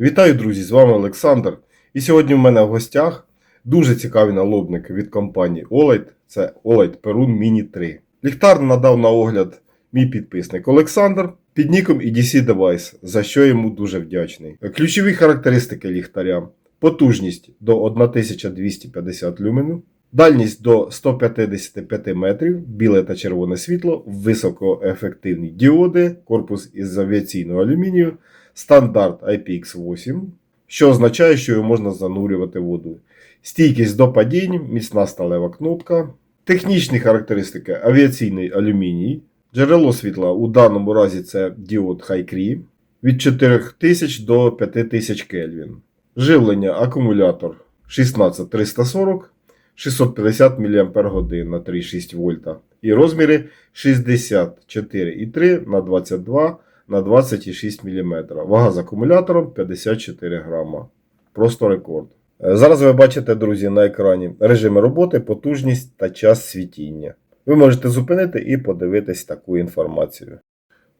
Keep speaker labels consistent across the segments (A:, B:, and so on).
A: Вітаю, друзі! З вами Олександр. І сьогодні в мене в гостях дуже цікаві налобники від компанії Olight. Це Olight Perun Mini 3. Ліхтар надав на огляд мій підписник Олександр під ніком EDC Device, за що йому дуже вдячний. Ключові характеристики ліхтаря: потужність до 1250 люменів, дальність до 155 метрів, біле та червоне світло, високоефективні діоди, корпус із авіаційного алюмінію стандарт IPX8, що означає, що його можна занурювати водою. Стійкість до падінь, міцна сталева кнопка. Технічні характеристики авіаційний алюміній. Джерело світла у даному разі це діод Hi-Cree від 4000 до 5000 Кельвін. Живлення акумулятор 16340 650 мАч на 3,6 вольта. І розміри 64,3 на 22 на 20,6 мм. Вага з акумулятором 54 грама. Просто рекорд. Е, Зараз ви бачите, друзі, на екрані режими роботи, потужність та час світіння. Ви можете зупинити і подивитись таку інформацію.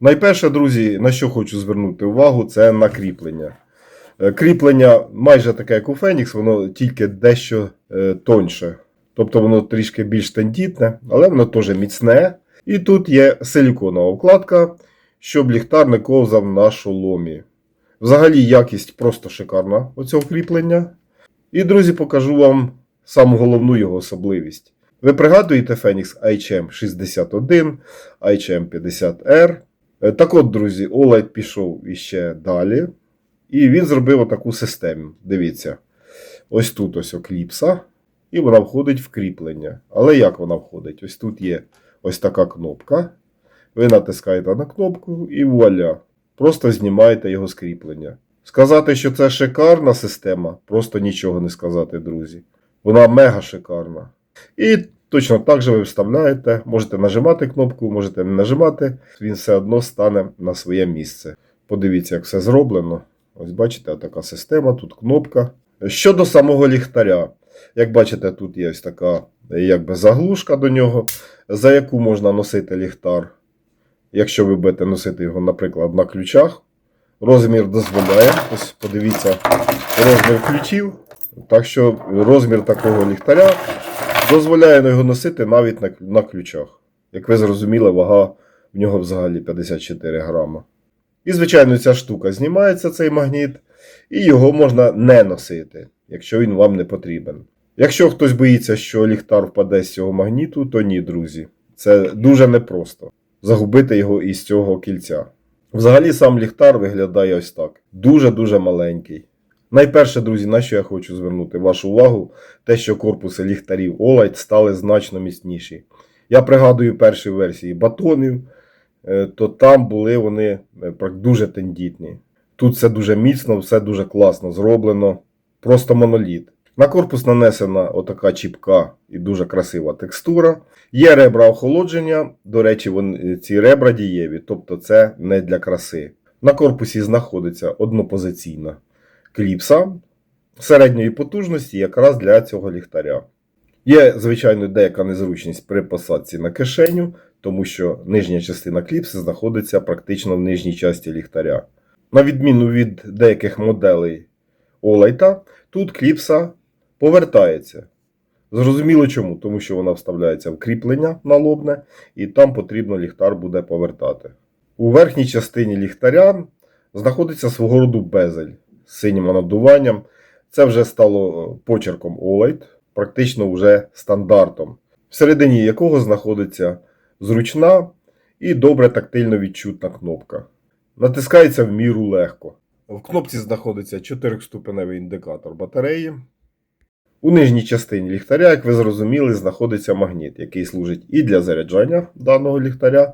A: Найперше, друзі, на що хочу звернути увагу, це на кріплення. Е, Кріплення майже таке, як у Фенікс, воно тільки дещо е, тоньше. Тобто воно трішки більш тендітне, але воно теж міцне. І тут є силіконова вкладка, щоб ліхтар не ковзав на шоломі. Взагалі якість просто шикарна оцього кріплення. І, друзі, покажу вам саму головну його особливість. Ви пригадуєте Phoenix HM61, HM50R. Е, Так от, друзі, OLED пішов іще далі. І він зробив отаку систему. Дивіться. Ось тут ось окліпса. І вона входить в кріплення. Але як вона входить? Ось тут є ось така кнопка. Ви натискаєте на кнопку і вуаля. Просто знімаєте його скріплення. Сказати, що це шикарна система, просто нічого не сказати, друзі. Вона мега шикарна. І точно так же ви вставляєте, можете нажимати кнопку, можете не нажимати, він все одно стане на своє місце. Подивіться, як все зроблено. Ось бачите, така система, тут кнопка. Щодо самого ліхтаря, як бачите, тут є ось така якби заглушка до нього, за яку можна носити ліхтар. Якщо ви будете носити його, наприклад, на ключах, розмір дозволяє. Ось подивіться, розмір ключів. Так що розмір такого ліхтаря дозволяє його носити навіть на, на ключах. Як ви зрозуміли, вага в нього взагалі 54 грама. І, звичайно, ця штука знімається, цей магніт, і його можна не носити, якщо він вам не потрібен. Якщо хтось боїться, що ліхтар впаде з цього магніту, то ні, друзі. Це дуже непросто загубити його із цього кільця. Взагалі сам ліхтар виглядає ось так. Дуже-дуже маленький. Найперше, друзі, на що я хочу звернути вашу увагу, те, що корпуси ліхтарів Olight стали значно міцніші. Я пригадую перші версії батонів, е, то там були вони е, дуже тендітні. Тут все дуже міцно, все дуже класно зроблено. Просто моноліт. На корпус нанесена отака чіпка і дуже красива текстура. Є ребра охолодження. До речі, вони, ці ребра дієві, тобто це не для краси. На корпусі знаходиться однопозиційна кліпса середньої потужності якраз для цього ліхтаря. Є, звичайно, деяка незручність при посадці на кишеню, тому що нижня частина кліпси знаходиться практично в нижній часті ліхтаря. На відміну від деяких моделей Олайта, тут кліпса повертається. Зрозуміло чому, тому що вона вставляється в кріплення налобне, і там потрібно ліхтар буде повертати. У верхній частині ліхтаря знаходиться свого роду безель з синім надуванням. Це вже стало е, почерком OLED, практично вже стандартом, всередині якого знаходиться зручна і добре тактильно відчутна кнопка. Натискається в міру легко. В кнопці знаходиться 4-ступеневий індикатор батареї. У нижній частині ліхтаря, як ви зрозуміли, знаходиться магніт, який служить і для заряджання даного ліхтаря,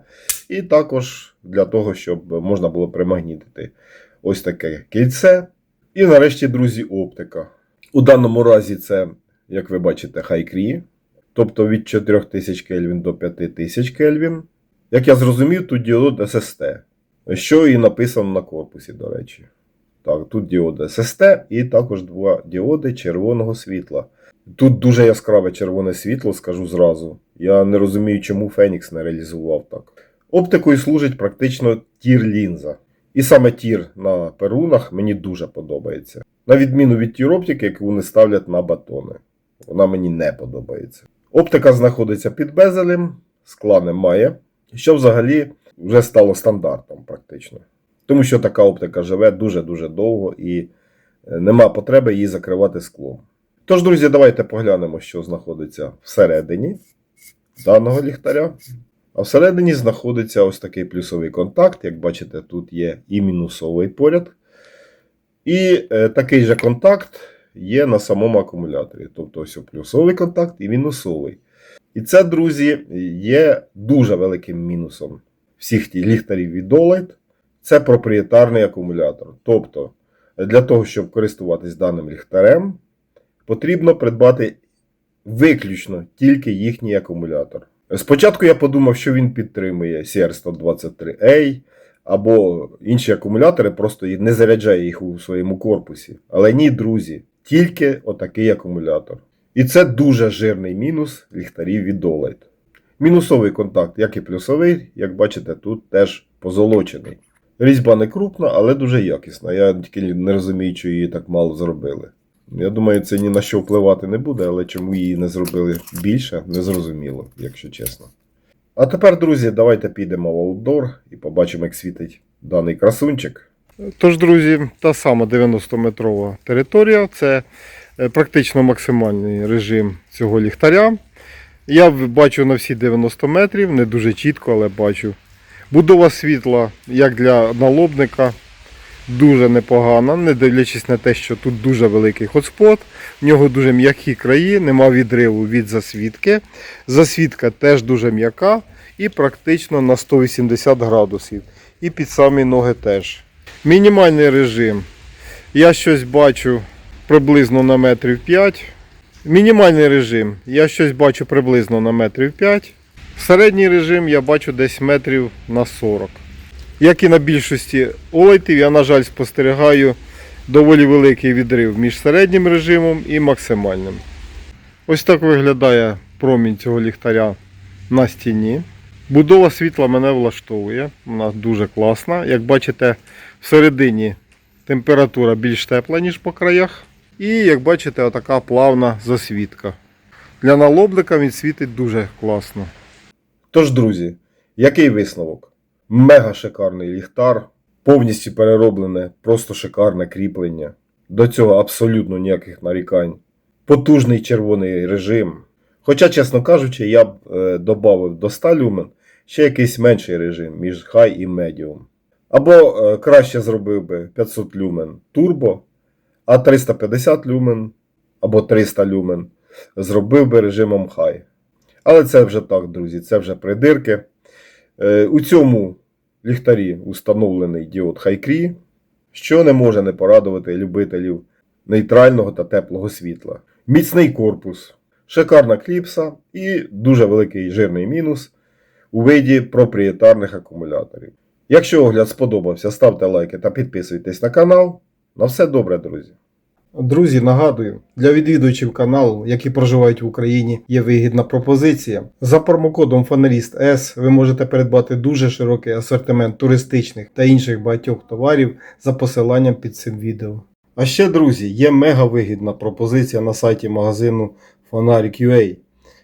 A: і також для того, щоб можна було примагнітити ось таке кільце. І нарешті, друзі, оптика. У даному разі це, як ви бачите, Hi-Cree, тобто від 4000 Кельвін до 5000 Кельвін. Як я зрозумів, тут діод SST, що і написано на корпусі, до речі. Так, тут діод SST і також два діоди червоного світла. Тут дуже яскраве червоне світло, скажу зразу. Я не розумію, чому Phoenix не реалізував так. Оптикою служить практично тір лінза. І саме тір на перунах мені дуже подобається. На відміну від тір оптики, яку вони ставлять на батони. Вона мені не подобається. Оптика знаходиться під безелем, скла немає, що взагалі вже стало стандартом практично. Тому що така оптика живе дуже-дуже довго і е, нема потреби її закривати склом. Тож, друзі, давайте поглянемо, що знаходиться всередині даного ліхтаря. А всередині знаходиться ось такий плюсовий контакт. Як бачите, тут є і мінусовий поряд. І е, такий же контакт є на самому акумуляторі. Тобто ось плюсовий контакт і мінусовий. І це, друзі, є дуже великим мінусом всіх ліхтарів від OLED. Це проприєтарний акумулятор. Тобто, для того, щоб користуватись даним ліхтарем, потрібно придбати виключно тільки їхній акумулятор. Спочатку я подумав, що він підтримує CR123A або інші акумулятори, просто не заряджає їх у своєму корпусі. Але ні, друзі, тільки отакий акумулятор. І це дуже жирний мінус ліхтарів від OLED. Мінусовий контакт, як і плюсовий, як бачите, тут теж позолочений. Різьба не крупна, але дуже якісна. Я тільки не розумію, що її так мало зробили. Я думаю, це ні на що впливати не буде, але чому її не зробили більше, не зрозуміло, якщо чесно. А тепер, друзі, давайте підемо в аутдор і побачимо, як світить даний красунчик.
B: Тож, друзі, та сама 90-метрова територія це е, практично максимальний режим цього ліхтаря. Я бачу на всі 90 метрів, не дуже чітко, але бачу. Будова світла, як для налобника, дуже непогана, не дивлячись на те, що тут дуже великий хотспот. В нього дуже м'які краї, нема відриву від засвітки. Засвітка теж дуже м'яка і практично на 180 градусів. І під самі ноги теж. Мінімальний режим. Я щось бачу приблизно на метрів 5. Мінімальний режим. Я щось бачу приблизно на метрів 5. Середній режим я бачу десь метрів на 40. Як і на більшості олайтів, я, на жаль, спостерігаю доволі великий відрив між середнім режимом і максимальним. Ось так виглядає промінь цього ліхтаря на стіні. Будова світла мене влаштовує. Вона дуже класна. Як бачите, всередині температура більш тепла, ніж по краях. І як бачите, отака плавна засвітка. Для налобника він світить дуже класно.
A: Тож, друзі, який висновок? Мега шикарний ліхтар, повністю перероблене, просто шикарне кріплення. До цього абсолютно ніяких нарікань. Потужний червоний режим. Хоча, чесно кажучи, я б е, додав до 100 люмен ще якийсь менший режим між High і Medium. Або е, краще зробив би 500 люмен турбо, а 350 люмен або 300 люмен зробив би режимом High. Але це вже так, друзі, це вже придирки. Е, У цьому ліхтарі установлений діод Хайкрі, що не може не порадувати любителів нейтрального та теплого світла. Міцний корпус, шикарна кліпса і дуже великий жирний мінус у виді проприєтарних акумуляторів. Якщо огляд сподобався, ставте лайки та підписуйтесь на канал. На все добре, друзі!
B: Друзі, нагадую, для відвідувачів каналу, які проживають в Україні, є вигідна пропозиція. За промокодом Фаналіст С ви можете придбати дуже широкий асортимент туристичних та інших багатьох товарів за посиланням під цим відео. А ще, друзі, є мега вигідна пропозиція на сайті магазину Фонарик.ua.